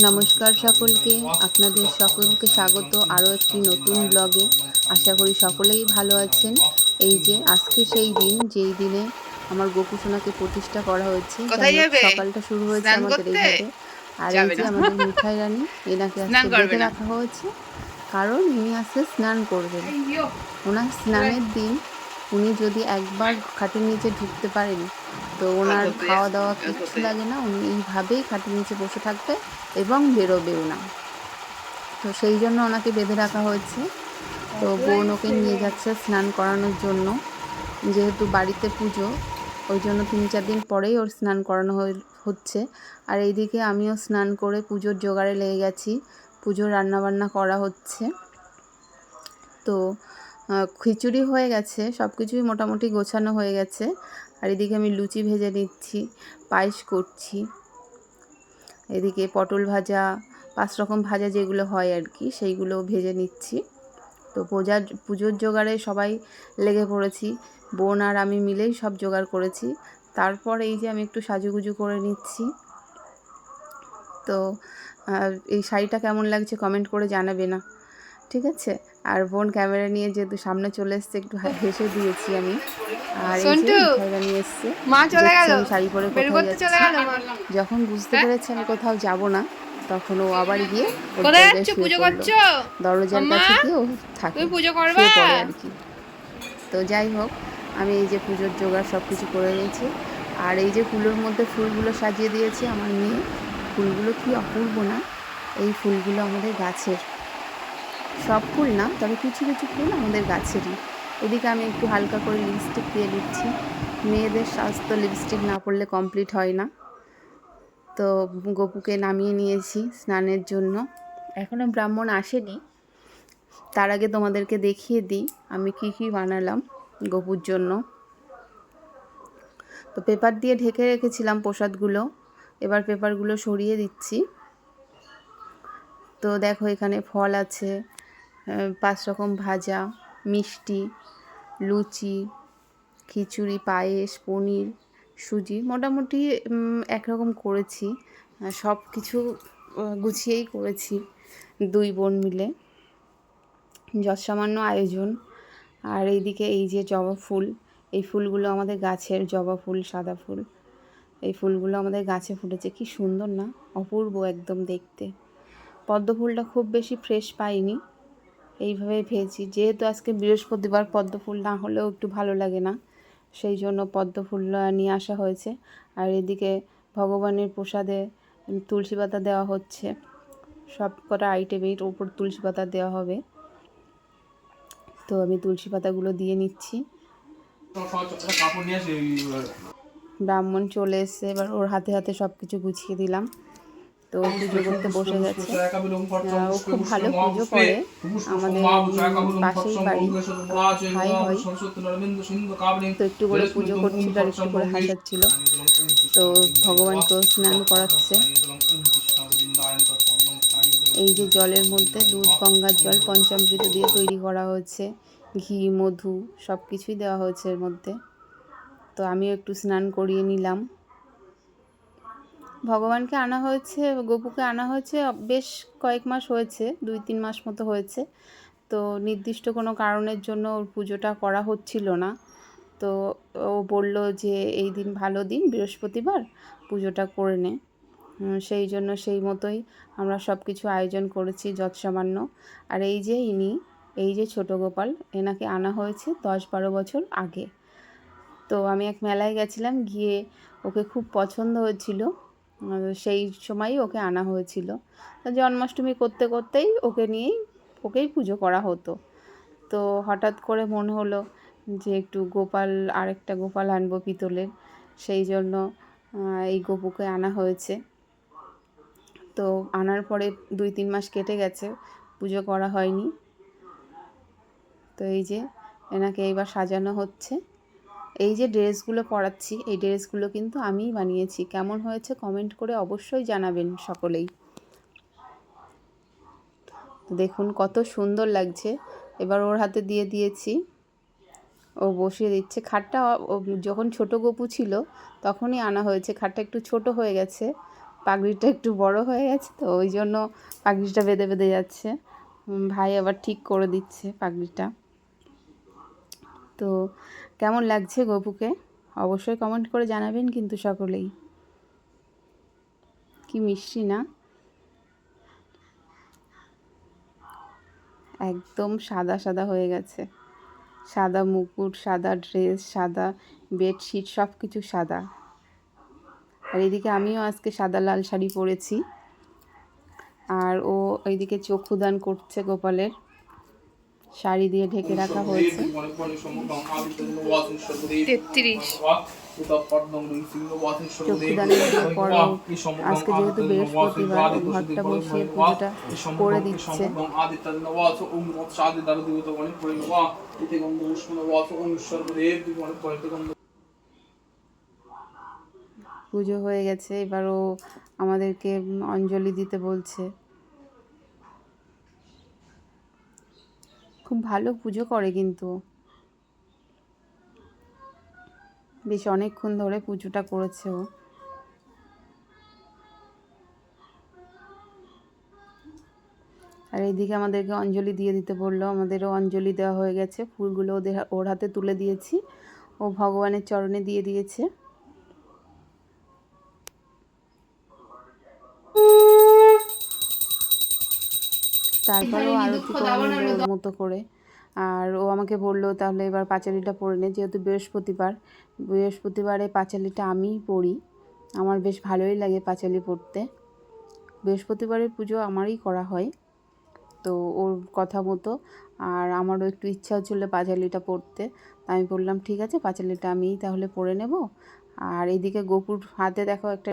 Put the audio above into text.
নমস্কার সকলকে আপনাদের সকলকে স্বাগত আরও একটি নতুন ব্লগে। আশা করি সকলেই ভালো আছেন। এই যে আজকে সেই দিন যেই দিনে আমার গোপুসোনাকে প্রতিষ্ঠা করা হয়েছে? সকালটা শুরু হয়েছে আমাদের? এইভাবে। আর এই যে আমাদের মিঠাই রানী এনাকে আজকে বেঁধে রাখা হয়েছে। কারণ ইনি আজকে স্নান করবেন। ওনার স্নানের দিন উনি যদি একবার খাটের নিচে ঢুকতে পারেন তো ওনার খাওয়া দাওয়া কিচ্ছু লাগে না উনি এইভাবেই খাটের নিচে বসে থাকবে এবং বেরোবেও না। তো সেই জন্য ওনাকে বেঁধে রাখা হয়েছে। তো বোন ওকে নিয়ে যাচ্ছে স্নান করানোর জন্য। যেহেতু বাড়িতে পুজো ওই জন্য তিন চার দিন পরেই ওর স্নান করানো হচ্ছে। আর এইদিকে আমিও স্নান করে পুজোর জোগাড়ে লেগে গেছি। পুজোর রান্নাবান্না করা হচ্ছে। তো খিচুড়ি হয়ে গেছে সব কিছুই মোটামুটি গোছানো হয়ে গেছে। আর এদিকে আমি লুচি ভেজে নিচ্ছি, পায়েস করছি। এদিকে পটল ভাজা, পাঁচ রকম ভাজা যেগুলো হয় আর কি সেইগুলো ভেজে নিচ্ছি। তো পূজার, পুজোর জোগাড়ে সবাই লেগে পড়েছি, বোন আর আমি মিলেই সব জোগাড় করেছি। তারপর এই যে আমি একটু সাজুগুজু করে নিচ্ছি। তো এই শাড়িটা কেমন লাগছে কমেন্ট করে জানাবে না। ঠিক আছে? আর বোন ক্যামেরা নিয়ে যেহেতু সামনে চলে এসছে একটু হেসে দিয়েছি আমি। আর নিয়ে এসছে মা চলে গেল। শাড়ি পরে যখন বুঝতে পেরেছে আমি কোথাও যাব না তখন ও আবার গিয়ে পুজো। করছ? দরজার কাছে গিয়ে ও থাকে পুজো করবা? আর কি। তো যাই হোক আমি এই যে পুজোর জোগাড় সব কিছু করে নিয়েছি। আর এই যে ফুলের মধ্যে ফুলগুলো সাজিয়ে দিয়েছে আমার মেয়ে। ফুলগুলো কি অপূর্ব না? এই ফুলগুলো আমাদের গাছের। সব ফুল না, তবে কিছু কিছু ফুল আমাদের গাছেরই। এদিকে আমি একটু হালকা করে লিপস্টিক দিয়ে দিচ্ছি। মেয়েদের স্বাস্থ্য লিপস্টিক না পড়লে কমপ্লিট হয় না। তো গপুকে নামিয়ে নিয়েছি স্নানের জন্য। এখনও ব্রাহ্মণ আসেনি। তার আগে তোমাদেরকে দেখিয়ে দিই, আমি কি কি বানালাম গপুর জন্য। তো পেপার দিয়ে ঢেকে রেখেছিলাম প্রসাদগুলো। এবার পেপারগুলো সরিয়ে দিচ্ছি। তো দেখো এখানে ফল আছে পাঁচ রকম ভাজা, মিষ্টি, লুচি, খিচুড়ি, পায়েস, পনির, সুজি, মোটামুটি একরকম করেছি। সব কিছু গুছিয়েই করেছি দুই বোন মিলে। যৎসামান্য আয়োজন। আর এইদিকে এই যে জবা ফুল, এই ফুলগুলো আমাদের গাছের জবা ফুল, সাদা ফুল, এই ফুলগুলো আমাদের গাছে ফুটেছে। কি সুন্দর না? অপূর্ব একদম দেখতে। পদ্ম ফুলটা খুব বেশি ফ্রেশ পাইনি। এইভাবে ভেজি যেহেতু আজকে বৃহস্পতিবার পদ্ম ফুল না হলেও একটু ভালো লাগে না, সেই জন্য পদ্ম ফুল নিয়ে আসা হয়েছে। আর এদিকে ভগবানের প্রসাদে তুলসী পাতা দেওয়া হচ্ছে। সব কটা আইটেমের ওপর তুলসী পাতা দেওয়া হবে। তো আমি তুলসী পাতাগুলো দিয়ে নিচ্ছি। ব্রাহ্মণ চলে এসছে, এবার ওর হাতে হাতে সব কিছু গুছিয়ে দিলাম। তো পুজো করতে বসে গেছে। ও খুব ভালো পুজো করে। আমাদের পাশেই বাড়ি। ভাই হয় তো একটু করে পুজো করছিল আর একটু করে হাসাচ্ছিল। তো ভগবানকেও স্নান করাচ্ছে। এই যে জলের মধ্যে দুধ গঙ্গার জল পঞ্চামৃত দিয়ে তৈরি করা হয়েছে। ঘি মধু সব কিছুই দেওয়া হয়েছে এর মধ্যে। তো আমিও একটু স্নান করিয়ে নিলাম। ভগবানকে আনা হয়েছে, গপুকে আনা হয়েছে, বেশ কয়েক মাস হয়েছে, দুই তিন মাস মতো হয়েছে। তো নির্দিষ্ট কোনো কারণের জন্য ওর পুজোটা করা হচ্ছিল না। তো ও বলল যে এই দিন ভালো দিন, বৃহস্পতিবার পুজোটা করে নে। সেই জন্য সেই মতোই আমরা সব কিছু আয়োজন করেছি যৎসামান্য। আর এই যে ইনি, এই যে ছোট গোপাল, এনাকে আনা হয়েছে দশ বারো বছর আগে। তো আমি এক মেলায় গেছিলাম, গিয়ে ওকে খুব পছন্দ হয়েছিল। সেই সময়ই ওকে আনা হয়েছিল। জন্মাষ্টমী করতে করতেই ওকে নিয়েই ওকেই পুজো করা হতো। তো হঠাৎ করে মনে হলো যে একটু গোপাল, আরেকটা গোপাল আনব পিতলের। সেই জন্য এই গোপুকে আনা হয়েছে। তো আনার পরে দুই তিন মাস কেটে গেছে, পুজো করা হয়নি। তো এই যে, এনাকে এইবার সাজানো হচ্ছে। এই যে ড্রেসগুলো পরাচ্ছি, এই ড্রেসগুলো কিন্তু আমিই বানিয়েছি। কেমন হয়েছে কমেন্ট করে অবশ্যই জানাবেন সকলেই। দেখুন কত সুন্দর লাগছে। এবার ওর হাতে দিয়ে দিয়েছি। ও বসিয়ে দিচ্ছে। খাটটা যখন ছোট গপু ছিল, তখনই আনা হয়েছে। খাটটা একটু ছোট হয়ে গেছে। পাগড়িটা একটু বড় হয়ে গেছে, তো ওই জন্য পাগড়িটা বেঁধে বেঁধে যাচ্ছে। ভাই আবার ঠিক করে দিচ্ছে পাগড়িটা। তো কেমন লাগছে গপুকে? অবশ্যই কমেন্ট করে জানাবেন কিন্তু সকলেই। কি মিষ্টি না? একদম সাদা সাদা হয়ে গেছে। সাদা মুকুট, সাদা ড্রেস সাদা বেডশিট সব কিছু সাদা। আর এদিকে আমিও আজকে সাদা লাল শাড়ি পরেছি। আর ও এইদিকে চক্ষুদান করছে গোপালের। শাড়ি দিয়ে ঢেকে রাখা হয়েছে। তেত্রিশ। চক্ষুদানের পরও আজকে যেহেতু বৃহস্পতিবার ঘরটা বসিয়ে পুজোটা করে দিচ্ছে। পুজো হয়ে গেছে এবার ও আমাদেরকে অঞ্জলি দিতে বলছে। খুব ভালো পুজো করে কিন্তু। বেশ অনেকক্ষণ ধরে পুজোটা করেছে ও। আর এইদিকে আমাদেরকে অঞ্জলি দিয়ে দিতে বলল, আমাদেরও অঞ্জলি দেওয়া হয়ে গেছে। ফুলগুলো ওদের ওর হাতে তুলে দিয়েছি। ও ভগবানের চরণে দিয়ে দিয়েছে। তারপরেও আরতি মতো করে। আর ও আমাকে বলল তাহলে এবার পাঁচালিটা পড়ে নে যেহেতু বৃহস্পতিবার। বৃহস্পতিবারে পাঁচালিটা আমিই পড়ি। আমার বেশ ভালোই লাগে পাঁচালি পড়তে। বৃহস্পতিবারের পুজো আমারই করা হয় তো ওর কথা মতো। আর আমারও একটু ইচ্ছা হচ্ছিল পাঁচালিটা পড়তে। তা আমি বললাম ঠিক আছে পাঁচালিটা আমিই তাহলে পড়ে নেব। আর এদিকে গোপুর হাতে দেখো একটা